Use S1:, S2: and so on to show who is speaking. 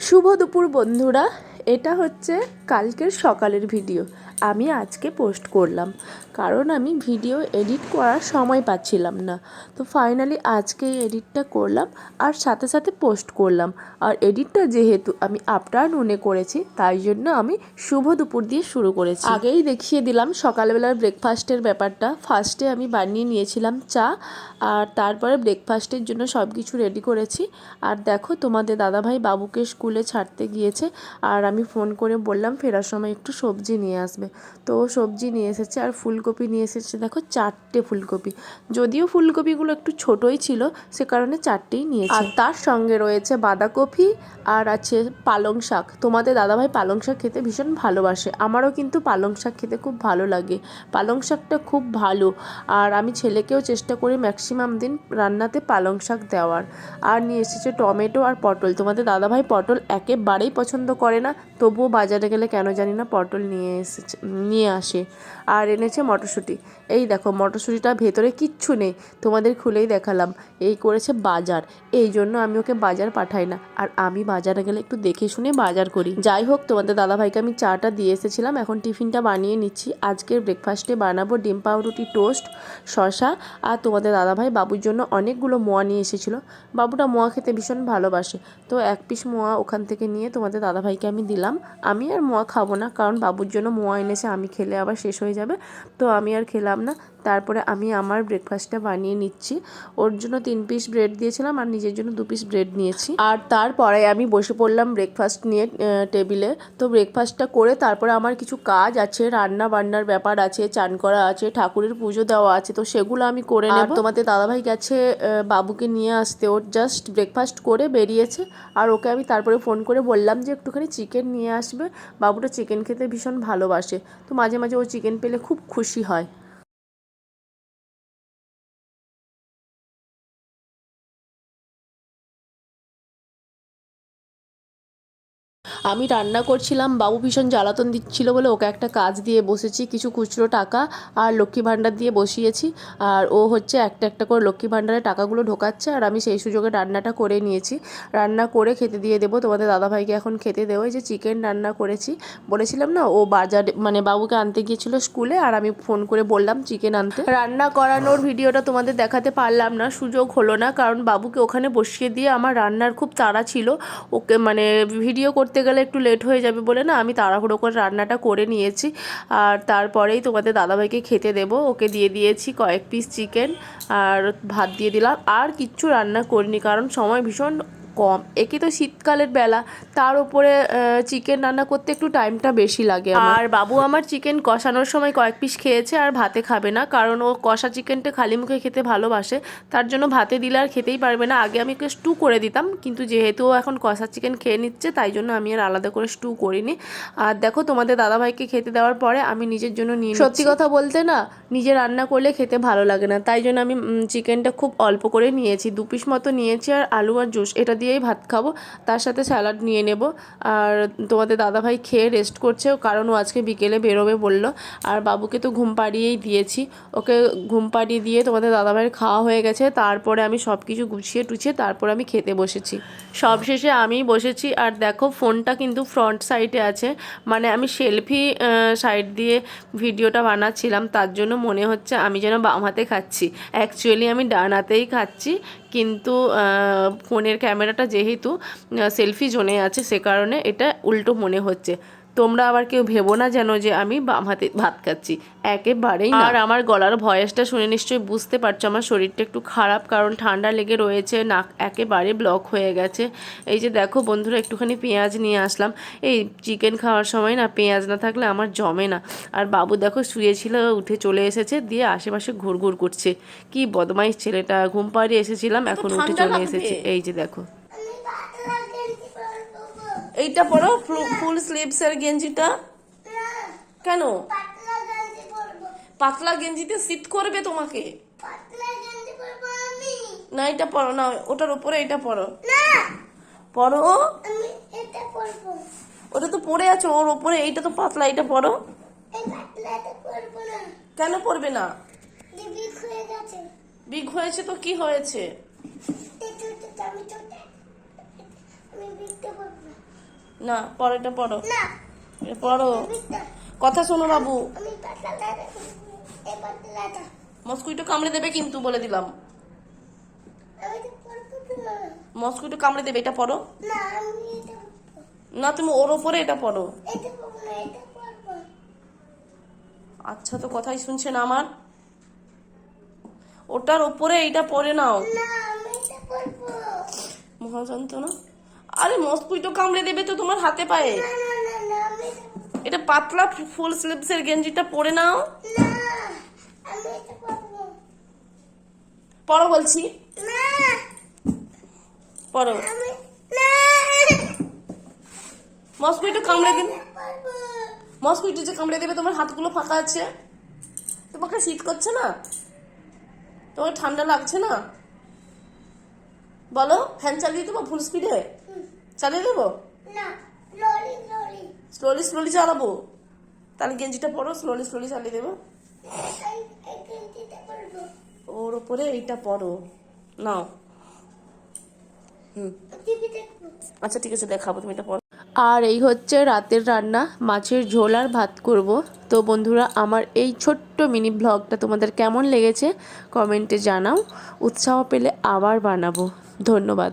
S1: শুভ দুপুর বন্ধুরা এটা হচ্ছে কালকের সকালের ভিডিও। আমি আজকে পোস্ট করলাম। কারণ আমি ভিডিও এডিট করার সময় পাচ্ছিলাম না। তো ফাইনালি আজকে এডিটটা করলাম আর সাথে সাথে পোস্ট করলাম। আর এডিটটা যেহেতু আমি আফটারনুনে করেছি, তাই জন্য আমি শুভ দুপুর দিয়ে শুরু করেছি। আগেই দেখিয়ে দিলাম সকালবেলার ব্রেকফাস্টের ব্যাপারটা। ফার্স্টে আমি বানিয়ে নিয়েছিলাম চা, আর তারপরে ব্রেকফাস্টের জন্য সব কিছু রেডি করেছি। আর দেখো তোমাদের দাদাভাই বাবুকে স্কুলে ছাড়তে গিয়েছে, আর আমি ফোন করে বললাম, ফেরার সময় একটু সবজি নিয়ে আসবে। তো সবজি নিয়ে এসেছে আর ফুলকপি নিয়ে এসেছে। দেখো চারটে ফুলকপি। যদিও ফুলকপিগুলো একটু ছোটই ছিল সে কারণে চারটেই নিয়েছে। আর তার সঙ্গে রয়েছে বাঁধাকপি আর আছে পালং শাক। তোমাদের দাদাভাই পালং শাক খেতে ভীষণ ভালোবাসে। আমারও কিন্তু পালং শাক খেতে খুব ভালো লাগে। পালং শাকটা খুব ভালো। আর আমি ছেলেকেও চেষ্টা করি ম্যাক্সিমাম দিন রান্নাতে পালং শাক দেওয়ার। আর নিয়ে এসেছে টমেটো আর পটল। তোমাদের দাদাভাই পটল একেবারেই পছন্দ করে না তবুও বাজারে গেলে কেন জানি না পটল নিয়ে এসেছে। নিয়ে আসে আর এনেছে মটরশুঁটি। এই দেখো, মটরশুঁটিটা ভেতরে কিচ্ছু নেই, তোমাদের খুলেই দেখালাম। এই করেছে বাজার, এই জন্য আমি ওকে বাজার পাঠাই না। আর আমি বাজারে গেলে একটু দেখে শুনে বাজার করি। যাই হোক, তোমাদের দাদাভাইকে আমি চাটা দিয়ে এসেছিলাম, এখন টিফিনটা বানিয়ে নিচ্ছি। আজকের ব্রেকফাস্টে বানাবো ডিম পাউরুটি টোস্ট শশা আর তোমাদের দাদাভাই বাবুর জন্য অনেকগুলো মোয়া নিয়ে এসেছিল। বাবুটা মোয়া খেতে ভীষণ ভালোবাসে। তো এক পিস মোয়া ওখান থেকে নিয়ে তোমাদের দাদাভাইকে আমি দিলাম। আমি আর মোয়া খাব না, কারণ বাবুর জন্য মোয়া এনেছে আমি খেলে আবার শেষ হয়ে যাবে। তো আমি আর খেলাম না। তারপরে আমি আমার ব্রেকফাস্টটা বানিয়ে নিচ্ছি। ওর জন্য তিন পিস ব্রেড দিয়েছিলাম আর নিজের জন্য দু পিস ব্রেড নিয়েছি। আর তারপরে আমি বসে পড়লাম ব্রেকফাস্ট নিয়ে টেবিলে তো ব্রেকফাস্টটা করে তারপরে আমার কিছু কাজ আছে রান্না বান্নার ব্যাপার আছে, চান করা আছে, ঠাকুরের পুজো দেওয়া আছে, তো সেগুলো আমি করে নেব। তোমাদের দাদাভাই গেছে বাবুকে নিয়ে আসতে। ওর জাস্ট ব্রেকফাস্ট করে বেরিয়েছে। আর ওকে আমি তারপরে ফোন করে বললাম যে একটুখানি চিকেন নিয়ে আসবে। বাবুটা চিকেন খেতে ভীষণ ভালোবাসে। তো মাঝে মাঝে ও চিকেন পেলে খুব খুশি হয়। আমি রান্না করছিলাম, বাবু ভীষণ জ্বালাতন দিচ্ছিল বলে ওকে একটা কাজ দিয়ে বসেছি, কিছু খুচরো টাকা আর লক্ষ্মী ভাণ্ডার দিয়ে বসিয়েছি। আর ও হচ্ছে একটা একটা করে লক্ষ্মী ভাণ্ডারে টাকাগুলো ঢোকাচ্ছে আর আমি সেই সুযোগে রান্নাটা করে নিয়েছি। রান্না করে খেতে দিয়ে দেবো, তোমাদের দাদাভাইকে এখন খেতে দেবো। যে চিকেন রান্না করেছি, বলেছিলাম না, ও বাজারে মানে বাবুকে আনতে গিয়েছিল স্কুলে আর আমি ফোন করে বললাম চিকেন আনতে। রান্না করানোর ভিডিওটা তোমাদের দেখাতে পারলাম না, সুযোগ হলো না, কারণ বাবুকে ওখানে বসিয়ে দিয়ে আমার রান্নার খুব তাড়া ছিল। ওকে মানে ভিডিও করতে গেলে একটু লেট হয়ে যাবে বলে না, আমি তাড়াহুড়ো করে রান্নাটা করে নিয়েছি। আর তারপরেই তোমাদের দাদাভাইকে খেতে দেব। ওকে দিয়ে দিয়েছি কয়েক পিস চিকেন আর ভাত দিয়ে দিলাম। আর কিচ্ছু রান্না করিনি, কারণ সময় ভীষণ কম। একে তো শীতকালের বেলা তার উপরে চিকেন রান্না করতে একটু টাইমটা বেশি লাগে আর বাবু আমার চিকেন কষানোর সময় কয়েক পিস খেয়েছে আর ভাতে খাবে না কারণ ও কষা চিকেনটা খালি মুখে খেতে ভালোবাসে। তার জন্য ভাতে দিলে আর খেতেই পারবে না। আগে আমি ওকে স্টু করে দিতাম কিন্তু যেহেতু ও এখন কষা চিকেন খেয়ে নিচ্ছে তাই জন্য আমি আর আলাদা করে স্টু করিনি। আর দেখো তোমাদের দাদাভাইকে খেতে দেওয়ার পরে আমি নিজের জন্য নিয়ে সত্যি কথা বলতে না নিজে রান্না করলে খেতে ভালো লাগে না। তাই জন্য আমি চিকেনটা খুব অল্প করে নিয়েছি। দু পিস মতো নিয়েছি আর আলু আর জুস। এটা দিয়েই ভাত খাব, তার সাথে স্যালাড নিয়ে নেব। আর তোমাদের দাদাভাই খেয়ে রেস্ট করছে, কারণ ও আজকে বিকেলে বেরোবে বলল। আর বাবুকে তো ঘুম পাড়িয়েই দিয়েছি। ওকে ঘুম পাড়িয়ে দিয়ে তোমাদের দাদাভাইয়ের খাওয়া হয়ে গেছে, তারপরে আমি সব কিছু গুছিয়ে টুছিয়ে তারপর আমি খেতে বসেছি। সব শেষে আমি বসেছি, আর দেখো ফোনটা কিন্তু ফ্রন্ট সাইডে আছে। মানে আমি সেলফি সাইড দিয়ে ভিডিওটা বানাচ্ছিলাম, তার জন্য মনে হচ্ছে আমি যেন বাম হাতে খাচ্ছি। অ্যাকচুয়ালি আমি ডান হাতেই খাচ্ছি কিন্তু ফোনের ক্যামেরাটা যেহেতু সেলফি জোনে আছে সে কারণে এটা উল্টো মনে হচ্ছে। তোমরা আবার কেউ ভেবো না যেন যে আমি বাম হাতে ভাত খাচ্ছি। একেবারেই আর আমার গলার ভয়েসটা শুনে নিশ্চয়ই বুঝতে পারছ আমার শরীরটা একটু খারাপ কারণ ঠান্ডা লেগে রয়েছে নাক একেবারে ব্লক হয়ে গেছে। এই যে দেখো বন্ধুরা একটুখানি পেঁয়াজ নিয়ে আসলাম। এই চিকেন খাওয়ার সময় না পেঁয়াজ না থাকলে আমার জমে না। আর বাবু দেখো শুয়েছিল উঠে চলে এসেছে দিয়ে আশেপাশে ঘুরঘুর করছে। কি বদমাইশ ছেলেটা ঘুম পাড়িয়ে এসেছিলাম এখন উঠে চলে এসেছে। এই যে দেখো।
S2: এইটা পরো, ফুল স্লিভস এর গেঞ্জিটা। কেন? পাতলা গেঞ্জিতে শীত করবে তোমাকে। না, এটা পরো, না, ওটার উপরে এটা পরো। পরো। ওটা তো পরে আছো, ওর উপরে এইটা তো পাতলা, এটা পরো। কেন পরবে না? বিগ হয়েছে তো কি হয়েছে? না পরেরটা পড়ো
S3: না
S2: এটা পড়ো।
S3: মিথ্যা
S2: কথা শোনো বাবু। মস্কুইটো কামড়ে দেবে কিন্তু বলে দিলাম। মস্কুইটো কামড়ে দেবে এটা পড়ো।
S3: না এটা
S2: তুমি ওর ওপরে এটা পড়ো।
S3: এটা এটা
S2: আচ্ছা তো কথাই শুনছে না আমার? ওটার ওপরে এইটা পরে নাও।
S3: এটা
S2: মহাযন্ত্রণা। আরে মস্কুইটো কামড়ে দেবে তো তোমার হাতে পায়ে।
S3: এটা
S2: পাতলা ফুল স্লিভসের গেঞ্জিটা পরে নাও। পরো বলছি। পরো। মস্কুইটো কামড়ে দিন। মস্কুইটো যে কামড়ে দেবে তোমার হাতগুলো ফাঁকা আছে। তোমাকে শীত করছে না? তোমার ঠান্ডা লাগছে না? বলো ফ্যান চালিয়ে দেবো ফুল স্পিডে চালিয়ে দেবো? স্লোলি স্লোলি চালাবো? তাহলে গেঞ্জিটা পরো স্লোলি স্লোলি চালিয়ে দেবো। ওর ওপরে এইটা পরো। নাও। হুম। আচ্ছা ঠিক আছে দেখাবো তুমি এটা পরো।
S1: আর এই হচ্ছে রাতের রান্না মাছের ঝোল আর ভাত করব। তো বন্ধুরা আমার এই ছোট্ট মিনি ব্লগটা তোমাদের কেমন লেগেছে কমেন্টে জানাও। উৎসাহ পেলে আবার বানাবো। ধন্যবাদ।